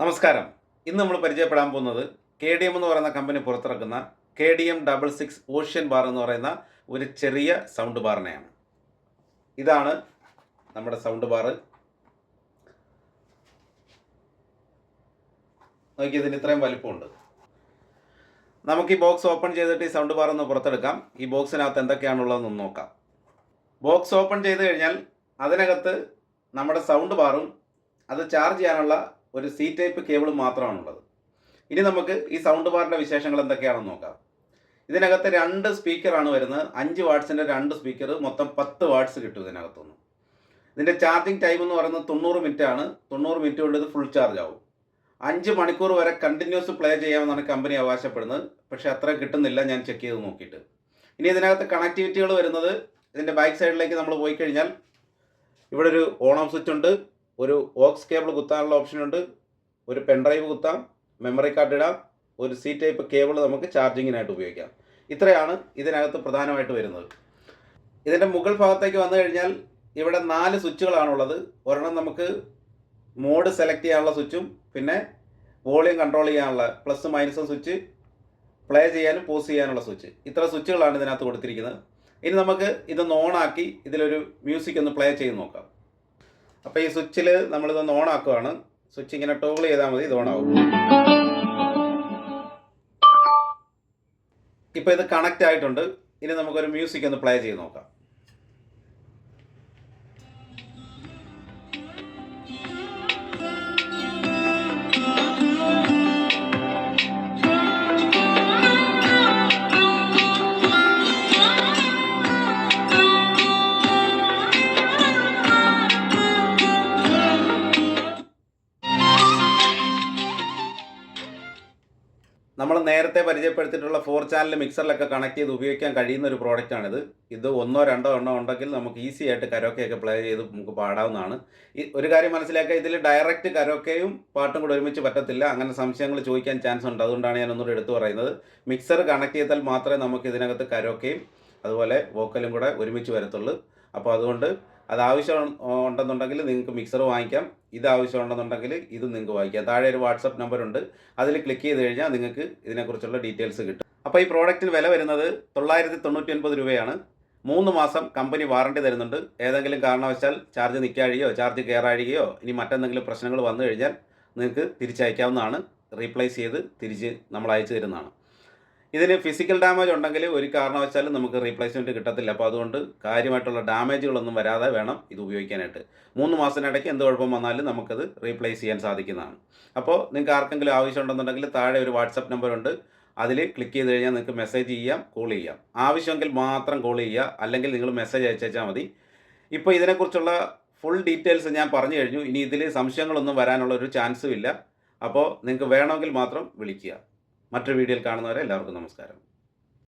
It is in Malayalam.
നമസ്കാരം. ഇന്ന് നമ്മൾ പരിചയപ്പെടാൻ പോകുന്നത് കെ ഡി എം എന്ന് പറയുന്ന കമ്പനി പുറത്തിറക്കുന്ന K D M double six ocean bar എന്ന് പറയുന്ന ഒരു ചെറിയ സൗണ്ട് ബാറിനെയാണ് ഇതാണ് നമ്മുടെ സൗണ്ട് ബാർ നോക്കി ഇതിന് ഇത്രയും വലിപ്പമുണ്ട്. നമുക്ക് ഈ ബോക്സ് ഓപ്പൺ ചെയ്തിട്ട് ഈ സൗണ്ട് ബാർ ഒന്ന് പുറത്തെടുക്കാം. ഈ ബോക്സിനകത്ത് എന്തൊക്കെയാണുള്ളതെന്ന് നോക്കാം. ബോക്സ് ഓപ്പൺ ചെയ്ത് കഴിഞ്ഞാൽ അതിനകത്ത് നമ്മുടെ സൗണ്ട് ബാറും അത് ചാർജ് ചെയ്യാനുള്ള ഒരു സി ടൈപ്പ് കേബിൾ മാത്രമാണുള്ളത്. ഇനി നമുക്ക് ഈ സൗണ്ട് ബാറിന്റെ വിശേഷങ്ങൾ എന്തൊക്കെയാണെന്ന് നോക്കാം. ഇതിനകത്ത് രണ്ട് സ്പീക്കറാണ് വരുന്നത്. അഞ്ച് വാട്ട്സിന്റെ രണ്ട് സ്പീക്കർ മൊത്തം പത്ത് വാട്ട്സ് കിട്ടും ഇതിനകത്തുനിന്ന്. ഇതിന്റെ ചാർജിങ് ടൈം എന്ന് പറയുന്നത് തൊണ്ണൂറ് മിനിറ്റ് ആണ്. തൊണ്ണൂറ് മിനിറ്റ് കൊണ്ട് ഇത് ഫുൾ ചാർജ് ആവും. അഞ്ച് മണിക്കൂർ വരെ കണ്ടിന്യൂസ് പ്ലേ ചെയ്യാമെന്നാണ് കമ്പനി അവകാശപ്പെടുന്നത്. പക്ഷേ അത്ര കിട്ടുന്നില്ല ഞാൻ ചെക്ക് ചെയ്ത് നോക്കിയിട്ട്. ഇനി ഇതിനകത്ത് കണക്ടിവിറ്റികൾ വരുന്നത് ഇതിന്റെ ബാക്ക് സൈഡിലേക്ക് നമ്മൾ പോയി കഴിഞ്ഞാൽ ഇവിടെ ഒരു ഓൺ ഓഫ് സ്വിച്ച് ഉണ്ട്. ഒരു ഓക്സ് കേബിൾ കുത്താനുള്ള ഓപ്ഷൻ ഉണ്ട്. ഒരു പെൻഡ്രൈവ് കുത്താം മെമ്മറി കാർഡ് ഇടാം ഒരു സി ടൈപ്പ് കേബിൾ നമുക്ക് ചാർജിങ്ങിനായിട്ട് ഉപയോഗിക്കാം. ഇത്രയാണ് ഇതിനകത്ത് പ്രധാനമായിട്ട് വരുന്നത്. ഇതിന്റെ മുകൾ ഭാഗത്തേക്ക് വന്നു കഴിഞ്ഞാൽ ഇവിടെ നാല് സ്വിച്ചുകളാണുള്ളത്. ഒരെണ്ണം നമുക്ക് മോഡ് സെലക്ട് ചെയ്യാനുള്ള സ്വിച്ചും പിന്നെ വോളിയം കൺട്രോൾ ചെയ്യാനുള്ള പ്ലസ് മൈനസും സ്വിച്ച് പ്ലേ ചെയ്യാനും പോസ് ചെയ്യാനുള്ള സ്വിച്ച്. ഇത്ര സ്വിച്ചുകളാണ് ഇതിനകത്ത് കൊടുത്തിരിക്കുന്നത്. ഇനി നമുക്ക് ഇത് ഓണാക്കി ഇതിലൊരു മ്യൂസിക് ഒന്ന് പ്ലേ ചെയ്ത് നോക്കാം. അപ്പോൾ ഈ സ്വിച്ചിൽ നമ്മളിതൊന്ന് ഓൺ ആക്കുവാണ്. സ്വിച്ച് ഇങ്ങനെ ടോഗിൾ ചെയ്താൽ മതി ഇത് ഓൺ ആവും. ഇപ്പോൾ ഇത് കണക്റ്റ് ആയിട്ടുണ്ട്. ഇനി നമുക്കൊരു മ്യൂസിക് ഒന്ന് പ്ലേ ചെയ്ത് നോക്കാം. നമ്മൾ നേരത്തെ പരിചയപ്പെടുത്തിയിട്ടുള്ള ഫോർ ചാനൽ മിക്സറിലൊക്കെ കണക്ട് ചെയ്ത് ഉപയോഗിക്കാൻ കഴിയുന്ന ഒരു പ്രോഡക്റ്റാണിത് ഇത് ഒന്നോ രണ്ടോ എണ്ണോ ഉണ്ടെങ്കിൽ നമുക്ക് ഈസി ആയിട്ട് കരോക്കയൊക്കെ പ്ലേ ചെയ്ത് നമുക്ക് പാടാവുന്നതാണ്. ഈ ഒരു കാര്യം മനസ്സിലാക്കുക ഇതിൽ ഡയറക്റ്റ് കരോക്കയും പാട്ടും കൂടെ ഒരുമിച്ച് പറ്റത്തില്ല. അങ്ങനെ സംശയങ്ങൾ ചോദിക്കാൻ ചാൻസ് ഉണ്ട്. അതുകൊണ്ടാണ് ഞാൻ ഒന്നുകൂടെ എടുത്തു പറയുന്നത്. മിക്സർ കണക്ട് ചെയ്താൽ മാത്രമേ നമുക്ക് ഇതിനകത്ത് കരോക്കയും അതുപോലെ വോക്കലും കൂടെ ഒരുമിച്ച് വരത്തുള്ളൂ. അപ്പോൾ അതുകൊണ്ട് അത് ആവശ്യം ഉണ്ടെന്നുണ്ടെങ്കിൽ നിങ്ങൾക്ക് മിക്സർ വാങ്ങിക്കാം. ഇത് ആവശ്യം ഉണ്ടെന്നുണ്ടെങ്കിൽ ഇത് നിങ്ങൾക്ക് വാങ്ങിക്കാം. താഴെ ഒരു വാട്സപ്പ് നമ്പർ ഉണ്ട്. അതിൽ ക്ലിക്ക് ചെയ്ത് കഴിഞ്ഞാൽ നിങ്ങൾക്ക് ഇതിനെക്കുറിച്ചുള്ള ഡീറ്റെയിൽസ് കിട്ടും. അപ്പോൾ ഈ പ്രോഡക്റ്റിന് വില വരുന്നത് തൊള്ളായിരത്തി തൊണ്ണൂറ്റി ഒൻപത് രൂപയാണ്. മൂന്ന് മാസം കമ്പനി വാറണ്ടി തരുന്നുണ്ട്. ഏതെങ്കിലും കാരണവശാൽ ചാർജ് നിൽക്കാഴികയോ ചാർജ് കയറാഴികയോ ഇനി മറ്റെന്തെങ്കിലും പ്രശ്നങ്ങൾ വന്നു കഴിഞ്ഞാൽ നിങ്ങൾക്ക് തിരിച്ചയക്കാവുന്നതാണ്. റീപ്ലേസ് ചെയ്ത് തിരിച്ച് നമ്മൾ അയച്ചു തരുന്നതാണ്. ഇതിന് ഫിസിക്കൽ ഡാമേജ് ഉണ്ടെങ്കിൽ ഒരു കാരണവശാലും നമുക്ക് റീപ്ലേസ്മെന്റ് കിട്ടത്തില്ല. അപ്പോൾ അതുകൊണ്ട് കാര്യമായിട്ടുള്ള ഡാമേജുകളൊന്നും വരാതെ വേണം ഇത് ഉപയോഗിക്കാനായിട്ട്. മൂന്ന് മാസത്തിനിടയ്ക്ക് എന്ത് കുഴപ്പം വന്നാലും നമുക്കത് റീപ്ലേസ് ചെയ്യാൻ സാധിക്കുന്നതാണ്. അപ്പോൾ നിങ്ങൾക്ക് ആർക്കെങ്കിലും ആവശ്യമുണ്ടെന്നുണ്ടെങ്കിൽ താഴെ ഒരു വാട്സപ്പ് നമ്പർ ഉണ്ട്. അതിൽ ക്ലിക്ക് ചെയ്ത് കഴിഞ്ഞാൽ നിങ്ങൾക്ക് മെസ്സേജ് ചെയ്യാം കോൾ ചെയ്യാം. ആവശ്യമെങ്കിൽ മാത്രം കോൾ ചെയ്യുക. അല്ലെങ്കിൽ നിങ്ങൾ മെസ്സേജ് അയച്ചാൽ മതി. ഇപ്പോൾ ഇതിനെക്കുറിച്ചുള്ള ഫുൾ ഡീറ്റെയിൽസ് ഞാൻ പറഞ്ഞു കഴിഞ്ഞു. ഇനി ഇതിൽ സംശയങ്ങളൊന്നും വരാനുള്ള ഒരു ചാൻസും ഇല്ല. അപ്പോൾ നിങ്ങൾക്ക് വേണമെങ്കിൽ മാത്രം വിളിക്കുക. മറ്റൊരു വീഡിയോയിൽ കാണുന്നവരെ എല്ലാവർക്കും നമസ്കാരം.